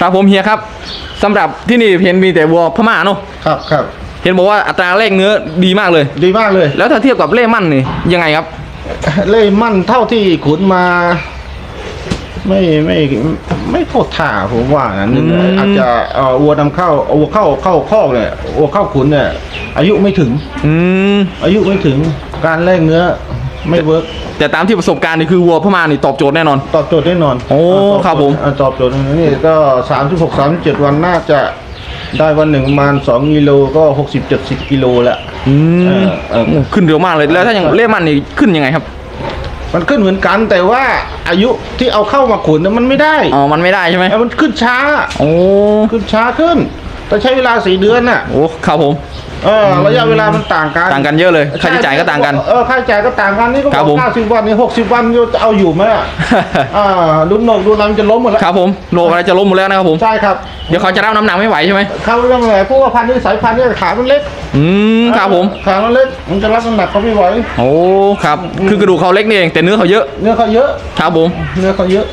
ครับผมเฮียครับสำหรับที่นี่เห็นมีแต่วัวพม่าเนาะครับครับเห็นบอกว่าอัตราแลกเนื้อดีมากเลย ดีมากเลย แล้วถ้าเทียบกับเล่มั่นนี่ยังไงครับ เล่มั่นเท่าที่ขุนมา ไม่ไม่ไม่โคตรท่าผมว่านะนึงอืม อาจจะเอ่อวัวนำเข้าวัวเข้าเข้าคอกเนี่ยวัวเข้าขุนเนี่ยอายุไม่ถึง อืมอายุไม่ถึงการแลกเนื้อ ไม่เวิร์กแต่ตามที่ประสบการณ์นี่คือวัวพม่านี่ตอบโจทย์แน่นอน ตอบโจทย์แน่นอนโอ้ตโจทย์ครับผมอ่าตอบโจทย์นี่ก็สามสิบหกสามเจ็ดวันน่าจะได้วันหนึ่งประมาณสองกิโลก็หกสิบเจ็ดสิบกิโลแหละอืมเออเออโอ้ขึ้นเร็วมากเลยแล้วถ้าอย่างเล่มั่นนี่ขึ้นยังไงครับ มันขึ้นเหมือนกันแต่ว่าอายุที่เอาเข้ามาขุนน่ะมันไม่ได้อ๋อมันไม่ได้ใช่ไหมเออมันขึ้นช้า โอ้ขึ้นช้าขึ้นแต่ใช้เวลาสี่เดือนน่ะโอ้ครับผม เออระยะเวลามันต่างกันต่างกันเยอะเลยค่าใช้จ่ายก็ต่างกันเออค่าใช้จ่ายก็ต่างกันนี่ก็ครับบผอมกห้าสิบวันนี่หกสิบวันจะเอาอยู่ไหมอะอ่าดุนโหนกดูน้ำจะล้มหมดแล้วครับผมโลกอะไรจะล้มหมดแล้วนะครับผมใช่ครับเดี๋ยวเขาจะรับน้ำหนักไม่ไหวใช่ไหมเขาเรื่องอะไรพวกว่าพันธุ์นี้สายพันธุ์นี้ขามันเล็กอืมครับผมขามันเล็กมันจะรับน้ำหนักเขาไม่ไหวโอ้ครับคือกระดูกเขาเล็กนี่เองแต่เนื้อเขาเยอะเนื้อเขาเยอะครับผมเนื้อเขาเยอะ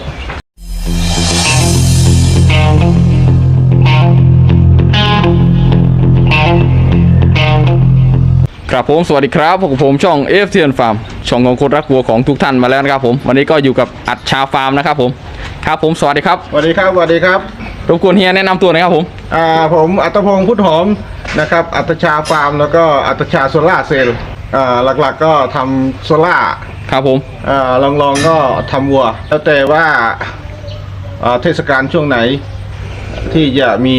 ครับผมสวัสดีครับพบกับผมช่อง f t n Farm ช่องของคนรักวัวของทุกท่านมาแล้วนะครับผมวันนี้ก็อยู่กับอัดชาฟาร์มนะครับผมครับผมสวัสดีครับสวัสดีครับสวัสดีครับรบกวนเฮียแนะนำตัวหน่อยครับผมอ่าผมอัตพงศ์พุทธหอมนะครับ อัตชาฟาร์มแล้วก็อัตชาโซล่าร์เซลล์อ่าหลักๆก็ทำโซล่าร์ครับผมอ่าลองๆก็ทำวัว แล้วแต่ว่าอ่าเทศกาลช่วงไหนที่จะมี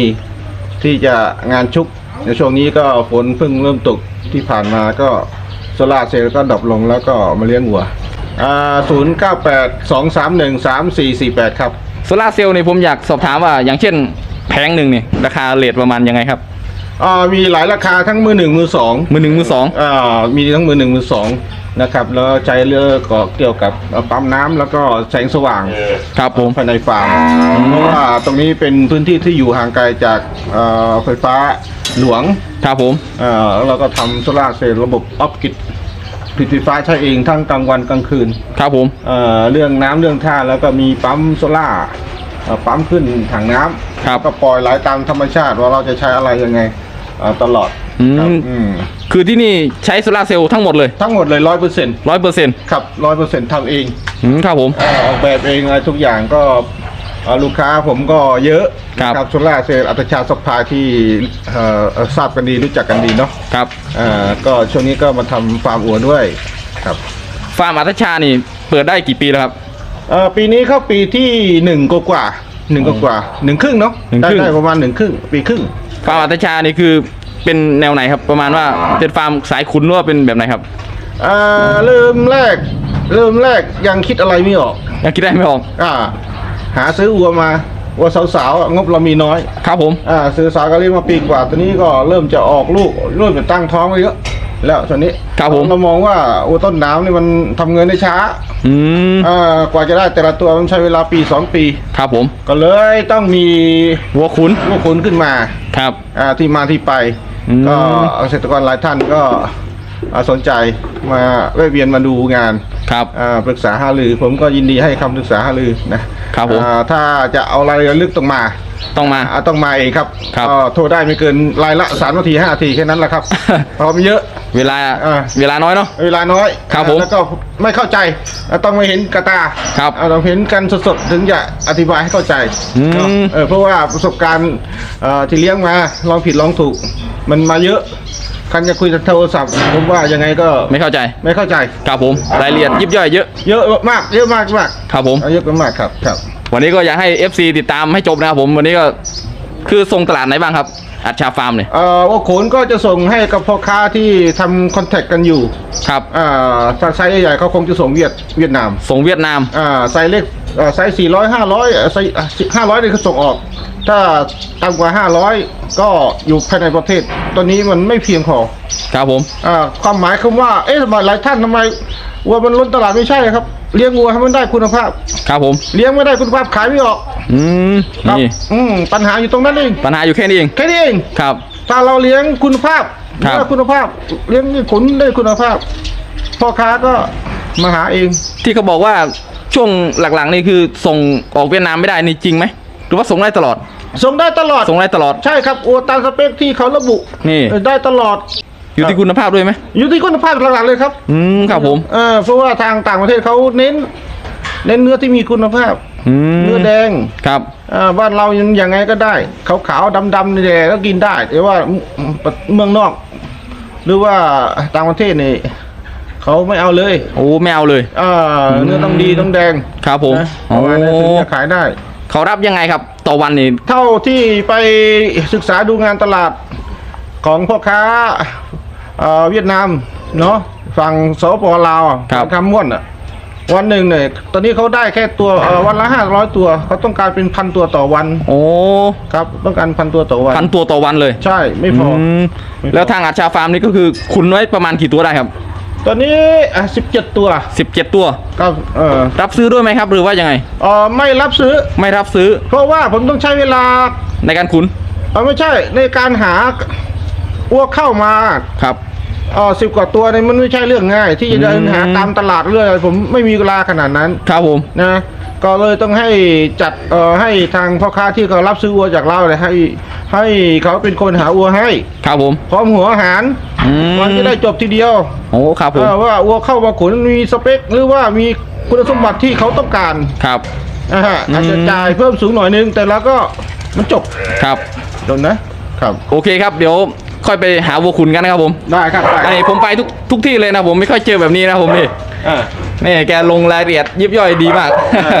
ที่จะงานชุก ในช่วงนี้ก็ฝนเพิ่งเริ่มตกที่ผ่านมาก็โซล่าร์เซลล์ก็ดรอปลงแล้วก็มาเลี้ยงวัวอ่าศูนย์เก้าแปดสองสามหนึ่งสามสี่สี่แปดครับโซลาร์เซลล์นี่ผมอยากสอบถามว่าอย่างเช่นแผงหนึ่งนี่ราคาเลทประมาณยังไงครับอ่ามีหลายราคาทั้งมือหนึ่งมือสองมือหนึ่งมือสองอ่ามีทั้งมือหนึ่งมือสอง นะครับ แล้วใจเลือกก็เกี่ยวกับปั๊มน้ำแล้วก็แสงสว่างครับผม ภายในฟาร์มเพราะว่าตรงนี้เป็นพื้นที่ที่อยู่ห่างไกลจากเอ่อไฟฟ้าหลวง ครับผม เอ่อแล้วเราก็ทำโซลาร์เซลล์ระบบออฟกิดผลิตไฟฟ้าใช้เองทั้งกลางวันกลางคืนครับผม เอ่อเรื่องน้ำเรื่องท่าแล้วก็มีปั๊มโซล่าร์เอ่อปั๊มขึ้นถังน้ำครับ ก็ปล่อยไหลตามธรรมชาติว่าเราจะใช้อะไรยังไงเอ่อตลอด อืมครับอืมคือที่นี่ใช้โซลาร์เซลล์ทั้งหมดเลยทั้งหมดเลยร้อยเปอร์เซ็นต์ร้อยเปอร์เซ็นต์ครับร้อยเปอร์เซ็นต์ทำเองครับผมเอ่อออกแบบเองอะไรทุกอย่างก็เอ่อลูกค้าผมก็เยอะครับนะโซล่าร์เซลล์อัตชาสปายที่เอ่อเอ่อทราบกันดีรู้จักกันดีเนาะครับเอ่อก็ช่วงนี้ก็มาทำฟาร์มอัวด้วยครับฟาร์มอัตชานี่เปิดได้กี่ปีแล้วครับ เอ่อปีนี้เข้าปีที่หนึ่งกว่าๆหนึ่งกว่าๆหนึ่งครึ่งเนาะหนึ่งได้ครึ่ง ได้ประมาณหนึ่งครึ่งปีครึ่ง ฟาร์มอัตชานี่คือ เป็นแนวไหนครับ ประมาณว่าเป็นฟาร์มสายขุนหรือว่าเป็นแบบไหนครับเอ่อเริ่มแรก เริ่มแรกยังคิดอะไรไม่ออก ยังคิดได้ไม่ออกอ่า หาซื้อวัวมาวัวสาวๆอะงบเรามีน้อย ครับผมอ่าซื้อสาวก็เลี้ยงมาปีกว่า ตอนนี้ก็เริ่มจะออกลูกเริ่มจะตั้งท้องไปเยอะแล้วตอนนี้ครับผมเรามองว่าวัวต้นน้ำนี่มันทำเงินได้ช้า อืมอ่ากว่าจะได้แต่ละตัวมันใช้เวลาปีสองปีครับผม ก็เลยต้องมีวัวขุนวัวขุนขึ้นมาครับอ่าที่มาที่ไปอืม ก็เกษตรกรหลายท่านก็อ่าสนใจมาแวะเวียนมาดูงานครับอ่าปรึกษาหารือ ผมก็ยินดีให้คำปรึกษาหารือนะครับผมอ่าถ้าจะเอารายละเอียดลึกต้องมาต้องมาอ่าต้องมาเองครับครับก็โทรได้ไม่เกินรายละสามนาทีห้านาทีแค่นั้นแหละครับเพราะมันเยอะเวลาอ่าเวลาน้อยเนาะเวลาน้อยครับผมแล้วก็ไม่เข้าใจอ่าต้องมาเห็นกระตาครับอ่าต้องเห็นกันสดๆถึงจะอธิบายให้เข้าใจอืมเนาะเออเพราะว่าประสบการณ์เอ่อที่เลี้ยงมาลองผิดลองถูก มันมาเยอะคันจะคุยทางโทรศัพท์ผมว่ายังไงก็ไม่เข้าใจไม่เข้าใจครับผมรายละเอียดยิบย่อยเยอะเยอะมากเยอะมากมากครับผมเยอะมากครับครับ วันนี้ก็อยากให้ FC ติดตามให้จบนะครับผมวันนี้ก็คือส่งตลาดไหนบ้างครับอัดชาฟาร์มเนี่ยเอ่อว่าโขนก็จะส่งให้กับพ่อค้าที่ทำคอนแทคกันอยู่ ครับอ่าถ้าไซส์ใหญ่ๆเขาคงจะส่งเวียดเวียดนาม ส่งเวียดนามอ่าไซส์เล็ก อ่าไซส์400 500ไซส์500นี่เขาส่งออก ถ้าต่ำกว่า500ก็อยู่ภายในประเทศ ตอนนี้มันไม่เพียงพอครับผม อ่าความหมายคือว่า เอ๊ะทำไมหลายท่านทำไมวัวมันล้นตลาดไม่ใช่ครับ เลี้ยงวัวให้มันได้คุณภาพ ครับผม เลี้ยงไม่ได้คุณภาพขายไม่ออก อืมครับนี่อืมปัญหาอยู่ตรงนั้นเองปัญหาอยู่แค่นี้เอง แค่นี้เอง ครับ ถ้าเราเลี้ยงคุณภาพครับ ได้คุณภาพ เลี้ยงขุนได้คุณภาพพ่อค้าก็มาหาเอง ที่เขาบอกว่า ช่วงหลังๆนี่คือส่งออกเวียดนามไม่ได้นี่จริงไหมหรือว่าส่งได้ตลอด ส่งได้ตลอดส่งได้ตลอด ใช่ครับอัวตามสเปคที่เขาระบุนี่เออได้ตลอด อยู่ที่คุณภาพด้วยไหมอยู่ที่คุณภาพหลักๆเลยครับ อืมครับผมเออเพราะว่าทางต่างประเทศเขาเน้น เน้นเนื้อที่มีคุณภาพอืมเนื้อแดงครับอ่าบ้านเรายังยังไงก็ได้ขาวขาวดำดำๆนี่แหละก็กินได้ แต่ว่าเมืองนอก หรือว่าต่างประเทศนี่ เขาไม่เอาเลยโอ้ไม่เอาเลยอ่าเนื้อต้องดีต้องแดงครับผมนะปโอ้ระมาณนั้นถึงจะขายได้ เขารับยังไงครับ ต่อวันนี่เท่าที่ไปศึกษาดูงานตลาดของพ่อค้าเอ่อเวียดนามเนาะฝั่งสปปลาวอะครับคำม่วนอะวันหนึ่งเนี่ยตอนนี้เขาได้แค่ตัวเอ่อวันละห้าร้อยตัว เขาต้องการเป็นพันตัวต่อวันโอ้ครับ ต้องการพันตัวต่อวัน พันตัวต่อวันเลยใช่ไม่พออมแล้วทางอาชาฟาร์มนี่ก็คือคุณไว้ประมาณกี่ตัวได้ครับ ตอนนี้สิบเจ็ดตัว17 ตัว ก็เออรับซื้อด้วยไหมครับ หรือว่ายังไง เออไม่รับซื้อ ไม่รับซื้อเพราะว่าผมต้องใช้เวลาในการขุนเออไม่ใช่ในการหาอ้วกเข้ามาครับ เออสิบกว่าตัวเนี่ยมันไม่ใช่เรื่องง่าย ที่จะเดินหาอืมตามตลาดเรื่อยผมไม่มีเวลาขนาดนั้นครับผม นะก็เลยต้องให้จัดเอ่อให้ทางพ่อค้าที่เขารับซื้อวัวจากเราเลยให้ให้เขาเป็นคนหาวัวให้ ครับผม พร้อมหัวอาหาร อืมมันจะได้จบทีเดียวโอ้ครับผมเออว่าวัวเข้ามาขุนมีสเปค หรือว่ามีคุณสมบัติที่เขาต้องการครับ นะฮะอาจจะอืม จ่ายเพิ่มสูงหน่อยนึง แต่แล้วก็มันจบครับ จบนะครับ โอเคครับเดี๋ยวค่อยไปหาวัวขุนกันนะครับผมได้ครับได้นี่ผมไปทุกทุกที่เลยนะผมไม่ค่อยเจอแบบนี้นะผมนี่อ่านี่แกลงรายละเอียดยิบย่อยดีมาก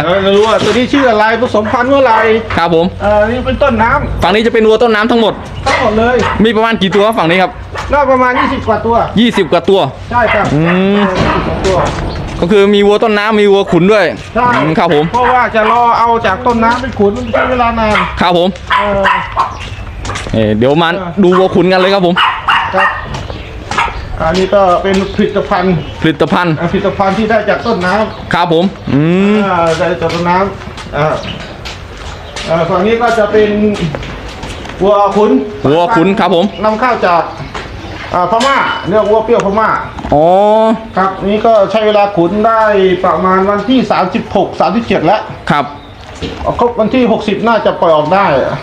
เออเรารู้ว่าตัวนี้ชื่ออะไรผสมพันธุ์เมื่อไหร่ครับผม เออนี่เป็นต้นน้ำฝั่งนี้จะเป็นวัวต้นน้ำทั้งหมด ทั้งหมดเลย มีประมาณกี่ตัวครับฝั่งนี้ครับ น่าประมาณ 20 กว่าตัว 20 กว่าตัว ใช่ครับอืม20กว่าตัว ก็คือมีวัวต้นน้ำมีวัวขุนด้วยใช่อืมครับผมเพราะว่าจะรอเอาจากต้นน้ำไปขุนมันใช้เวลานานครับผมเออเอ่อเดี๋ยวมาดูวัวขุนกันเลยครับผมครับอันนี้ก็เป็นผลิตภัณฑ์ผลิตภัณฑ์อ่าผลิตภัณฑ์ที่ได้จากต้นน้ำครับผมอืมอ่าได้จากต้นน้ำอ่าอ่าฝั่งนี้ก็จะเป็นวัวขุนวัวขุนครับผม นำเข้าจาก อ่าพม่าเรียกวัวเปรี้ยวพม่าอ๋อครับนี่ก็ใช้เวลาขุนได้ประมาณวันที่ 36 37 แล้วครับเอาครบวันที่ 60 น่าจะปล่อยออกได้อะ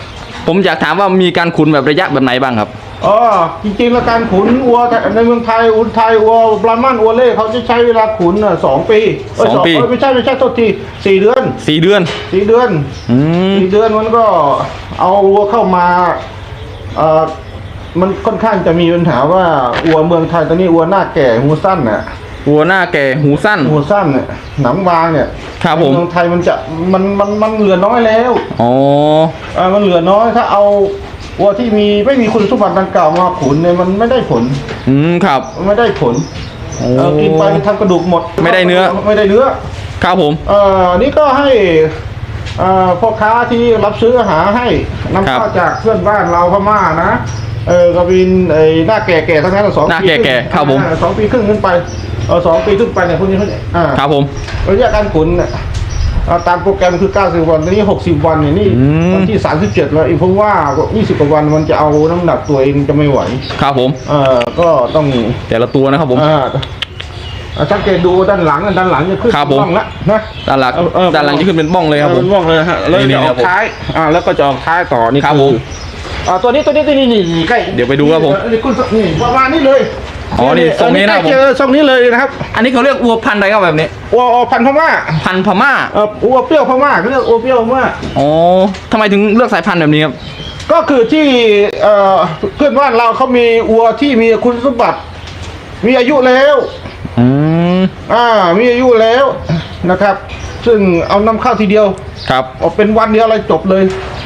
ผมอยากถามว่ามีการขุนแบบระยะแบบไหนบ้างครับอ๋อจริงๆแล้วการขุนวัวในเมืองไทยอุนไทยวัวบรามันวัวเล่เขาจะใช้เวลาขุนน่ะสองปีเยสองปีเยไม่ใช่ไม่ใช่โทษทีสี่เดือนสี่เดือนสี่เดือนอืมสี่เดือนมันก็เอาวัวเข้ามาเอ่อ มันค่อนข้างจะมีปัญหาว่าวัวเมืองไทยตอนนี้วัวหน้าแก่หูสั้นน่ะวัวหน้าแก่หูสั้น หูสั้นเนี่ยหนังบางเนี่ยครับผมในเมืองไทยมันจะมันมันมันเหลือน้อยแล้วอ๋อเอ่อมันเหลือน้อยถ้าเอาวัวที่มีไม่มีคุณสมบัติดังกล่าวมาขุนเนี่ยมันไม่ได้ผล อืมครับมันไม่ได้ผลโอ้เออกินไปทำกระดูกหมด ไม่ได้เนื้อ ไม่ได้เนื้อครับผม เอ่อนี่ก็ให้เอ่อพ่อค้าที่รับซื้อหาให้นำครับเข้าจากเพื่อนบ้านเราพม่านะ เออกบินไอ้หน้าแก่ๆทั้งนั้นอะสองหน้าปีแก่ๆครับผม อ่าสองปีครึ่งขึ้นไปเออสองปีขึ้นไปเนี่ยพวกนี้เขาเนี่ยอ่าครับผม ระยะการขุนเนี่ยเอาตามโปรแกรมคือ 90 วันตอนนี้ 60 วันเนี่ยนี่อืม วันที่ 37 แล้วอีกผมว่า 20 กว่าวันมันจะเอาน้ำหนักตัวเองจะไม่ไหวครับผม เออก็ต้อง แต่ละตัวนะครับผม อ่าอ่าสังเกตดูด้านหลังด้านหลังจะขึ้นครับผมบ้องละนะด้านหลังเออเออด้านหลังจะขึ้นเป็นบ้องเลยครับผม เป็นบ้องเลยฮะแล้วนี่จะอครัอบกผมท้ายอ่าแล้วก็จะออกท้ายต่อนี่ครับผม อ่าตัวนี้ตัวนี้ตัวนี้นี่นี่ใกล้เดี๋ยวไปดูครับผม นี่คุณนี่ประมาณนี้เลยอ๋อนี่ทรงนี้นะครับใกล้เจอทรงนี้เลยนะครับอันนี้เขาเรียกวัวพันธุ์อะไรครับแบบนี้ วัวพันธุ์พม่าพันธุ์พม่าเออวัวเปรี้ยวพม่าเขาเรียกวัวเปรี้ยวพม่า อ๋อทำไมถึงเลือกสายพันธุ์แบบนี้ครับ ก็คือที่เอ่อเพื่อนบ้านเราเขามีวัวที่มีคุณสมบัติ มีอายุแล้ว อืม อ่า มีอายุแล้วนะครับ ซึ่งเอานำเข้าทีเดียวครับ ออกเป็นวันเดียวอะไรจบเลย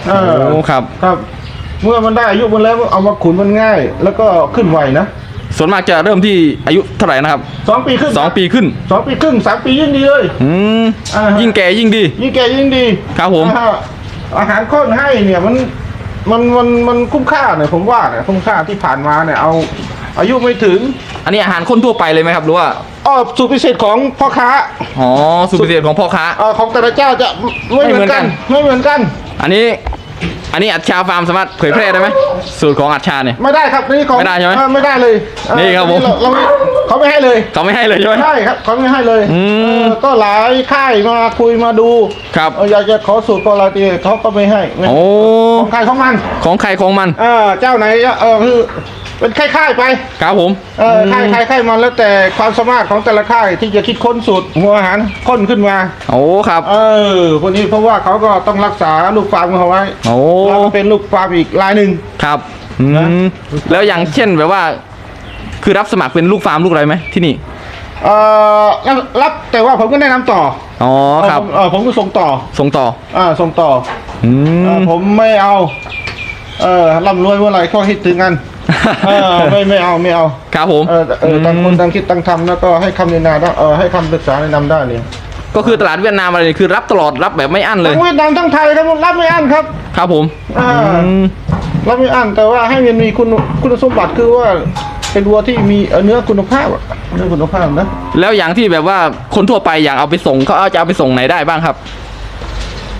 อ่าโอ้ครับ ครับ เมื่อมันได้อายุมันแล้วเอามาขุนมันง่าย แล้วก็ขึ้นไวนะส่วนมากจะเริ่มที่อายุเท่าไหร่นะครับสองปีครึ่งสองปีขึ้นสองปีครึ่งสามปียิ่งดีเลยอืมอ่าฮะยิ่งแก่ยิ่งดี ยิ่งแก่ยิ่งดีครับผมอ่าอาหารข้นให้เนี่ยมันมันมันมันคุ้มค่าเนี่ยผมว่าเนี่ยคุ้มค่าที่ผ่านมาเนี่ยเอาอายุไม่ถึง อันนี้อาหารคนทั่วไปเลยไหมครับหรือว่าอ๋อสูตรพิเศษของพ่อค้าอ๋อสูตรพิเศษของพ่อค้าเอ่อของแต่ละเจ้าจะไม่เหมือนกัน ไม่เหมือนกัน อันนี้ อันนี้อัดชาฟาร์มสามารถเผยแพร่ได้ไหมสูตรของอัดชาเนี่ย ไม่ได้ครับนี่ของไม่ได้ใช่ไหมเออไม่ได้เลยเออนี่ครับผมเราเราไม่เขาไม่ให้เลยเขาไม่ให้เลยใช่ไหม ใช่ครับเขาไม่ให้เลยอืม เออก็หลายค่ายมาคุยมาดูครับ เอออยากจะขอสูตรกอลาตีเขาก็ไม่ให้ไม่โอ้ ของใครของมันของใครของมัน เออเจ้าไหนเออคือ เป็นค่ายๆไป ครับผม เออค่ายค่ายค่ายมันแล้วแต่ความสามารถของแต่ละค่ายที่จะคิดค้นสูตรหัวอาหารค้นขึ้นมา โอ้ครับ เออพวกนี้เพราะว่าเขาก็ต้องรักษาลูกฟาร์มของเขาไว้โอ้เราก็เป็นลูกฟาร์มอีกรายหนึ่ง ครับอืนะ มแล้วอย่างเช่นแบบว่า คือรับสมัครเป็นลูกฟาร์มลูกอะไรไหมที่นี่ เออรับรับแต่ว่าผมก็แนะนำต่ออ๋อครับ เออผมก็ส่งต่อส่งต่อ อ่าส่งต่ออืเออมผมไม่เอา เออร่ำรวยเมื่อไหร่ก็คิดถึงกันเออไม่ไม่เอาไม่เอาครับผมเออเออต่างคนต่างคิดต่างทำแล้วก็ให้คำแนะนำได้เออให้คำปรึกษาแนะนำได้เนี่ยก็คือตลาดเวียดนามอะไรนี่คือรับตลอดรับแบบไม่อั้นเลยทั้งเวียดนามทั้งไทยครับรับไม่อั้นครับ ครับผมอ่าอืมรับไม่อั้นแต่ว่าให้มันมีคุณคุณสมบัติคือว่าเป็นวัวที่มีเอ่อเนื้อคุณภาพอะเนื้อคุณภาพนะแล้วอย่างที่แบบว่าคนทั่วไปอย่างเอาไปส่งเขาเอาจะเอาไปส่งไหนได้บ้างครับ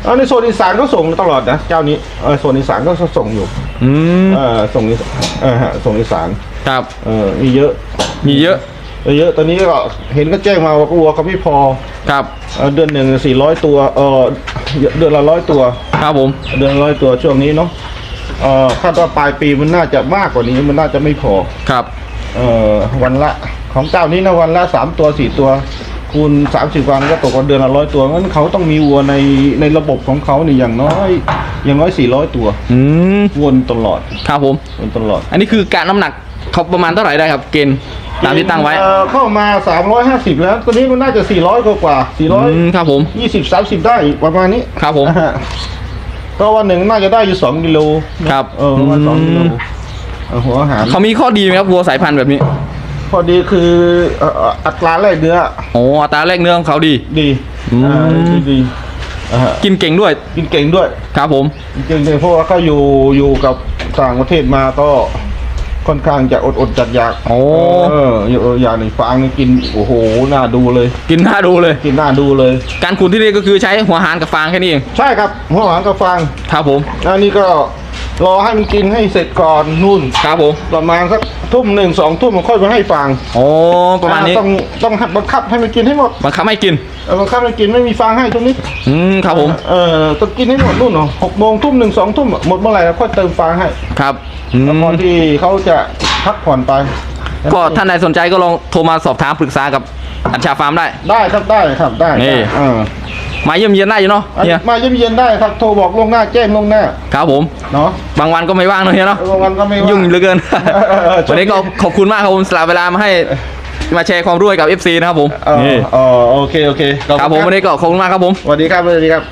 เอาในโซนอีสานก็ส่งตลอดนะเจ้านี้เออโซนอีสานก็ส่งอยู่อืมเออส่งอีสานเออฮะส่งอีสานครับเออมีเยอะมีเยอะเยอะตอนนี้ก็เห็นก็แจ้งมาว่าวัวเขาไม่พอครับเอ่อเดือนหนึ่งสี่ร้อยตัวเออเดือนละร้อยตัวครับผมเดือนละร้อยตัวช่วงนี้เนาะเอ่อคาดว่าปลายปีมันน่าจะมากกว่านี้มันน่าจะไม่พอครับเอ่อวันละของเจ้านี้นะวันละสามตัวสี่ตัว คูณสามสิบวันก็ตกวันเดือนละร้อยตัวงั้นเขาต้องมีวัวในในระบบของเขานี่อย่างน้อย อย่างน้อยสี่ร้อยตัว อืมวนตลอดครับผม วนตลอดอันนี้คือการน้ำหนักเขาประมาณเท่าไหร่ได้ครับ เกณฑ์ตามที่ตั้งไว้เอ่อเข้ามาสามร้อยห้าสิบแล้ว ตัวนี้มันน่าจะสี่ร้อยกว่าสี่ร้อยอืมครับผมยี่สิบสามสิบได้ประมาณนี้ครับผม อ่าฮะก็วันหนึ่งน่าจะได้อยู่สองกิโลครับเออประมาณสองกิโลอืม เออหัวอาหาร เขามีข้อดีไหมครับวัวสายพันธุ์แบบนี้ พอดีคือเอ่ออัตราแลกเนื้อโอ้อัตราแรกเนื้อของเขาดี ดีอืม อ่าดีดีอ่าฮะกินเก่งด้วยกินเก่งด้วยครับผม กินเก่งด้วยเพราะว่าเขาอยู่อยู่กับต่างประเทศมาก็ค่อนข้างจะอดอดจัดอยากโอ้ เอออยู่อย่างหนึ่งฟางนี่กินโอ้โหน่าดูเลย กินน่าดูเลย กินน่าดูเลย การขุนที่นี่ก็คือใช้หัวหารกับฟางแค่นี้เองใช่ครับหัวหางกับฟาง ครับผม อันนี้ก็ รอให้มันกินให้เสร็จก่อนนู่น ครับผมประมาณสักทุ่มหนึ่งสองทุ่มมันค่อยมาให้ฟางโอ้ประมาณนี้อ่ต้องต้องบังคับให้มันกินให้หมดบังคับให้กินเออบังคับให้มันกินไม่มีฟางให้ตรงนี้ อืมครับผมเออต้องกินให้หมดนู่นเนาะหกโมงทุ่มหนึ่งสองทุ่มอะหมดเมื่อไหร่เราค่อยเติมฟางให้ครับอืมแล้วก่อนที่เขาจะพักผ่อนไป ก็ท่านใดสนใจก็ลองโทรมาสอบถามปรึกษากับอัญชาฟาร์มได้ ได้ครับได้ครับได้นี่เออ มาเยี่ยมเยียนได้อยู่เนาะอันเนี่ยมาเยี่ยมเยียนได้ครับโทรบอกล่วงหน้าแจ้งล่วงหน้าครับผมเนาะบางวันก็ไม่ว่างเนอะเฮียเนาะบางวันก็ไม่ว่ายุ่งเหลือเกินเออวันนี้ก็ขอบคุณมากครับผมสละเวลามาให้มาแชร์ความรู้ให้กับ FC นะครับผมเออนี่เออโอเคโอเคขอณครับผมวันนี้ก็ขอบคุณมากครับผมสวัสดีครับสวัสดีครับ